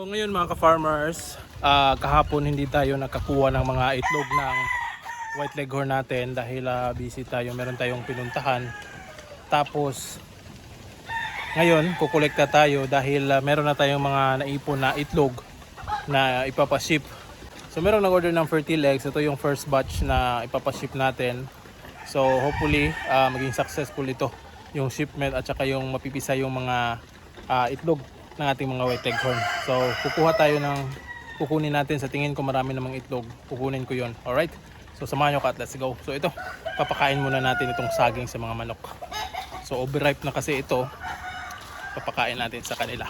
Ngayon mga ka-farmers, ah, kahapon hindi tayo nakakuha ng mga itlog ng white leghorn natin dahil ah, busy tayo, meron tayong pinuntahan. Tapos ngayon kukolekta tayo dahil ah, meron na tayong mga naipon na itlog na ipapaship. So meron nag-order ng fertile eggs, ito yung first batch na ipapaship natin. So hopefully ah, maging successful ito yung shipment at saka yung mapipisa yung mga ah, itlog ng ating mga white leghorn. So kukuha tayo ng kukunin natin sa tingin ko marami namang itlog. Kukunin ko yon. Alright? So samahan nyo ka at let's go. So ito, papakain muna natin itong saging sa mga manok. So overripe na kasi ito. Papakain natin sa kanila.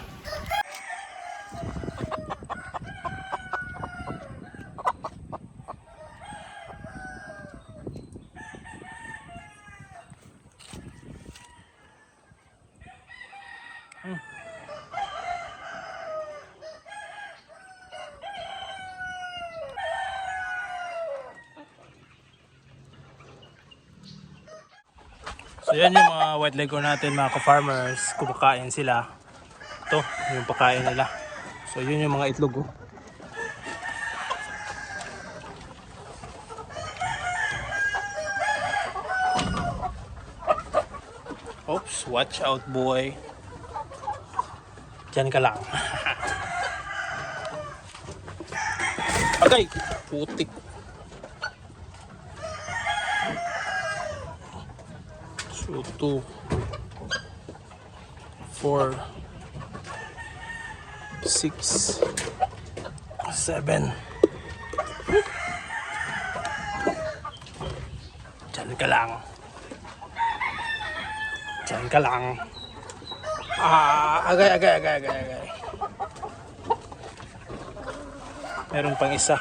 So yan yung mga white leghorn natin mga ka-farmers. Kumakain sila. Ito, yung pakain nila. So yun yung mga itlog oh. Oops, watch out boy. Diyan ka lang. Agay! Putik. So, two, four, six, seven. Diyan ka lang. Diyan ka lang. Ah, agay, agay, agay, agay, agay. Meron pang isa.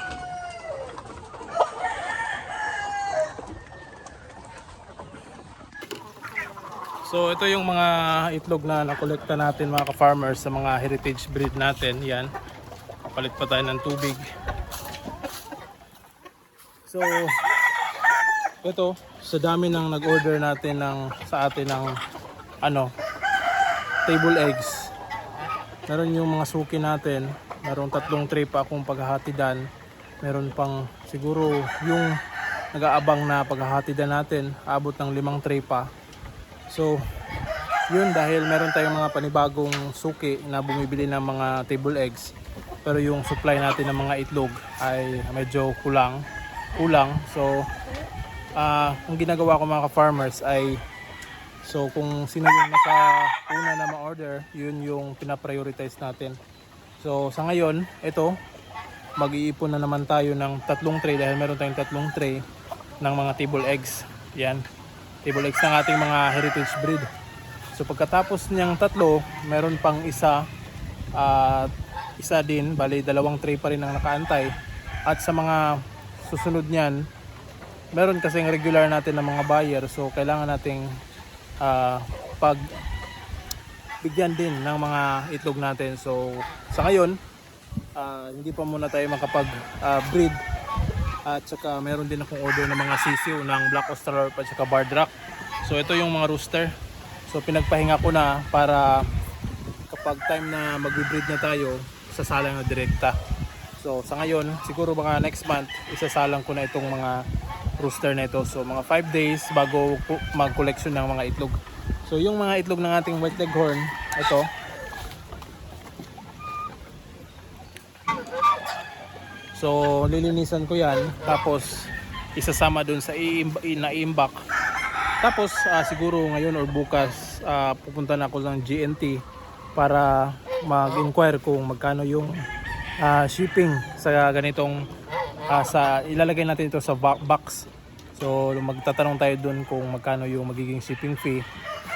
So ito yung mga itlog na nakolekta natin mga ka-farmers sa mga heritage breed natin. Yan. Palit pa tayo ng tubig. So ito sa dami ng nag-order natin ng sa atin ng ano table eggs. Meron yung mga suki natin. Meron tatlong tray pa akong paghahatidan. Meron pang siguro yung nag-aabang na paghahatidan natin. Abot ng limang tray pa. So, yun dahil meron tayong mga panibagong suki na bumibili ng mga table eggs. Pero yung supply natin ng mga itlog ay medyo kulang. Kulang. So, ah ang ginagawa ko mga ka-farmers ay so kung sino yung nakauna na ma-order, yun yung pinaprioritize natin. So, sa ngayon, ito, mag-iipon na naman tayo ng tatlong tray dahil meron tayong tatlong tray ng mga table eggs. Yan table eggs ng ating mga heritage breed. So pagkatapos niyang tatlo, meron pang isa at isa din, bali dalawang tray pa rin ang nakaantay. At sa mga susunod niyan, meron kasing regular natin ng mga buyer so kailangan nating ah, pag bigyan din ng mga itlog natin. So sa ngayon, ah, hindi pa muna tayo makapag ah, breed at saka meron din akong order ng mga sisiw ng Black Australorp at saka Bardrack. So ito yung mga rooster. So pinagpahinga ko na para kapag time na magbe-breed na tayo, sasalang na direkta. So sa ngayon, siguro baka next month, isasalang ko na itong mga rooster na ito. So mga 5 days bago mag-collection ng mga itlog. So yung mga itlog ng ating white leghorn, ito, So lilinisan ko yan tapos isasama dun sa na-imbak. Tapos ah, siguro ngayon or bukas ah, pupunta na ako ng GNT para mag-inquire kung magkano yung ah, shipping sa ganitong ah, sa ilalagay natin ito sa bo- box. So magtatanong tayo dun kung magkano yung magiging shipping fee.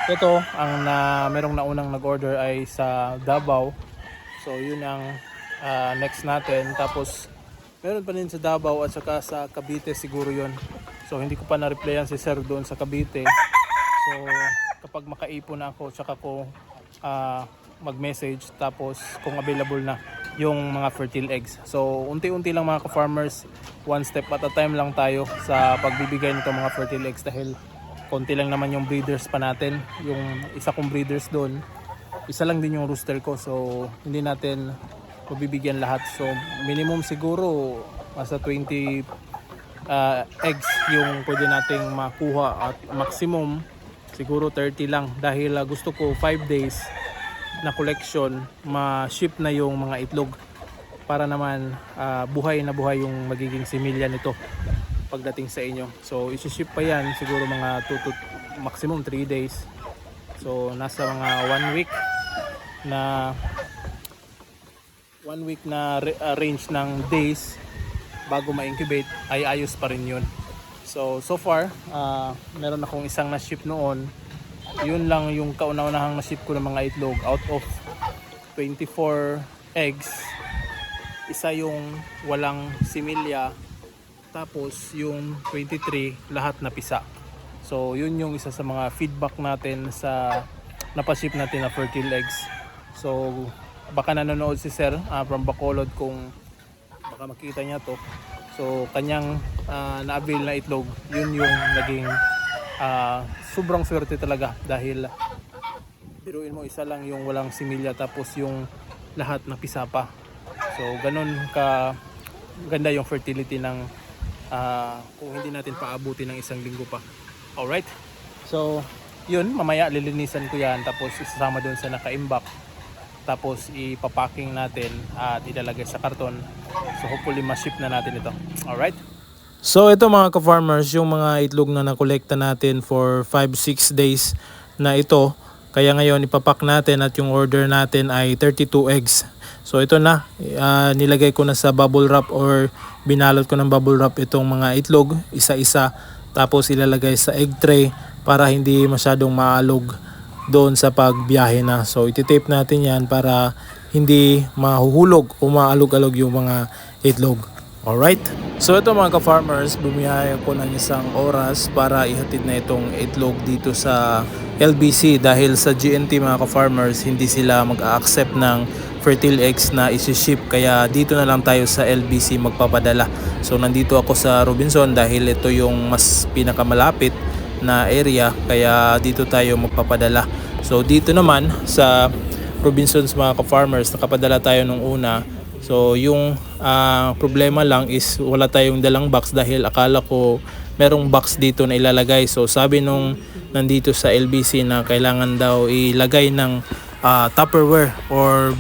Ito ang na merong naunang nag-order ay sa Davao. So yun ang ah, next natin tapos Meron pa rin sa Davao at saka sa Cavite siguro yon. So hindi ko pa na-replyan si Sir doon sa Cavite. So kapag makaipon na ako tsaka ko ah, mag-message tapos kung available na yung mga fertile eggs. So unti-unti lang mga ka-farmers, one step at a time lang tayo sa pagbibigay nito mga fertile eggs dahil konti lang naman yung breeders pa natin. Yung isa kong breeders doon, isa lang din yung rooster ko so hindi natin mabibigyan lahat. So minimum siguro nasa 20 uh, eggs yung pwede nating makuha at maximum siguro 30 lang dahil uh, gusto ko 5 days na collection ma-ship na yung mga itlog para naman uh, buhay na buhay yung magiging similya nito pagdating sa inyo. So isi-ship pa yan siguro mga 2 to maximum 3 days. So nasa mga 1 week na 1 week na uh, range ng days bago ma-incubate ay ayos pa rin yun. So, so far, ah, meron akong isang na-ship noon. Yun lang yung kauna-unahang na-ship ko ng mga itlog out of 24 eggs. Isa yung walang similya. Tapos yung 23 lahat na pisa. So, yun yung isa sa mga feedback natin sa napaship natin na fertile eggs. So, baka nanonood si Sir ah, from Bacolod kung baka makita niya to. So kanyang ah, na-avail na itlog, yun yung naging ah, sobrang swerte talaga dahil biruin mo isa lang yung walang similya tapos yung lahat na pisa pa. So ganun ka ganda yung fertility ng ah, kung hindi natin paabuti ng isang linggo pa. Alright? So yun, mamaya lilinisan ko yan tapos isasama doon sa naka-imbak tapos ipapacking natin at ilalagay sa karton. So hopefully ma-ship na natin ito. Alright? So ito mga ka-farmers, yung mga itlog na nakolekta natin for 5-6 days na ito. Kaya ngayon ipapak natin at yung order natin ay 32 eggs. So ito na, ah, nilagay ko na sa bubble wrap or binalot ko ng bubble wrap itong mga itlog isa-isa. Tapos ilalagay sa egg tray para hindi masyadong maalog doon sa pagbiyahe na. So ititape natin yan para hindi mahuhulog o maalog-alog yung mga itlog. Alright? So ito mga ka-farmers, bumiyahe ko ng isang oras para ihatid na itong itlog dito sa LBC dahil sa GNT mga ka-farmers, hindi sila mag-accept ng fertile eggs na isi-ship kaya dito na lang tayo sa LBC magpapadala. So nandito ako sa Robinson dahil ito yung mas pinakamalapit na area kaya dito tayo magpapadala. So dito naman sa Robinsons mga ka-farmers nakapadala tayo nung una. So yung ah, problema lang is wala tayong dalang box dahil akala ko merong box dito na ilalagay. So sabi nung nandito sa LBC na kailangan daw ilagay ng ah, Tupperware or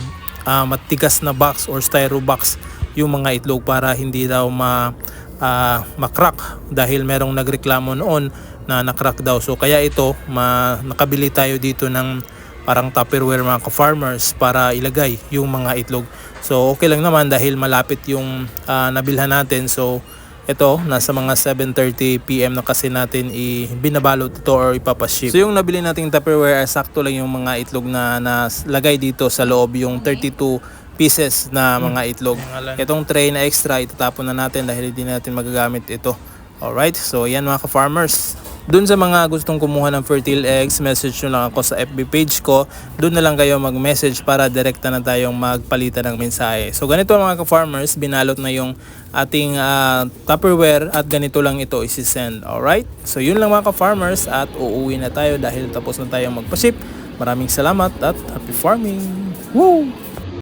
ah, matigas na box or styro box yung mga itlog para hindi daw ma ah, makrack dahil merong nagreklamo noon na nakrack daw. So kaya ito ma, nakabili tayo dito ng parang Tupperware mga ka-farmers para ilagay yung mga itlog. So okay lang naman dahil malapit yung ah, nabilhan natin. So ito, nasa mga 7.30 PM na kasi natin i binabalot ito or ipapaship. So yung nabili nating Tupperware ay sakto lang yung mga itlog na nalagay dito sa loob yung 32 pieces na mga itlog. Itong tray na extra, itatapon na natin dahil hindi natin magagamit ito. Alright, so yan mga ka-farmers. Doon sa mga gustong kumuha ng fertile eggs, message nyo lang ako sa FB page ko. Doon na lang kayo mag-message para direkta na tayong magpalitan ng mensahe. So ganito mga ka-farmers, binalot na yung ating ah, Tupperware at ganito lang ito isi-send. Alright? So yun lang mga ka-farmers at uuwi na tayo dahil tapos na tayong magpa-ship. Maraming salamat at happy farming! Woo!